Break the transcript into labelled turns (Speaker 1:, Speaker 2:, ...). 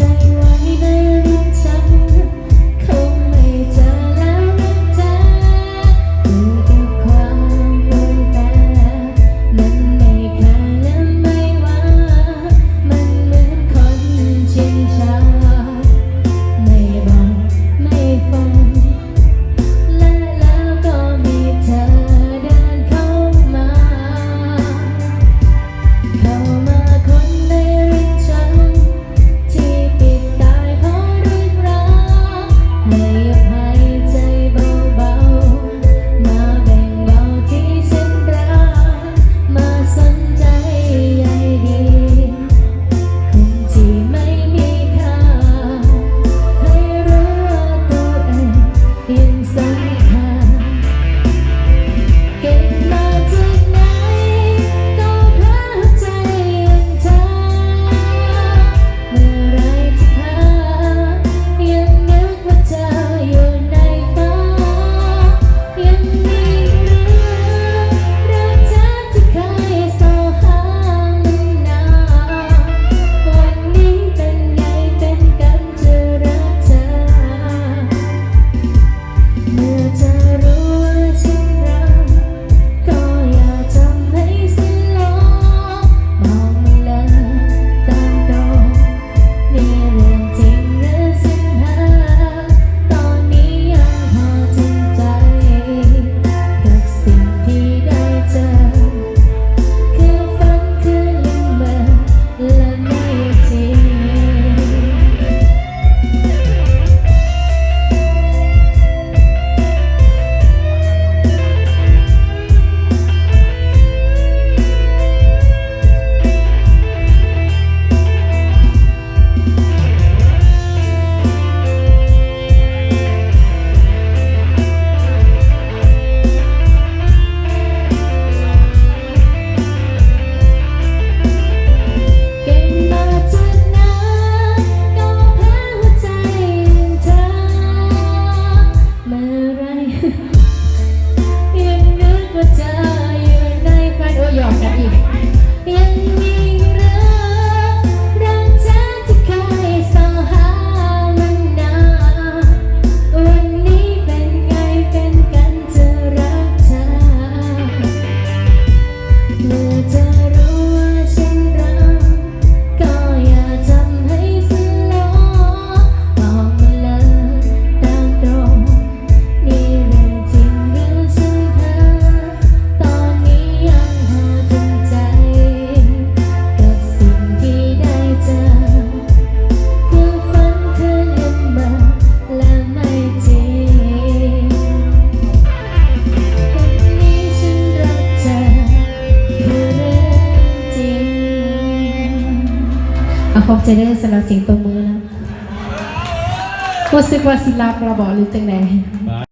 Speaker 1: 在雨外的人。我在。 เอาขอบใจเด้อสำหรับเสียงตัวมือนะรู้สึกว่าสิลาประบอกหรือจังได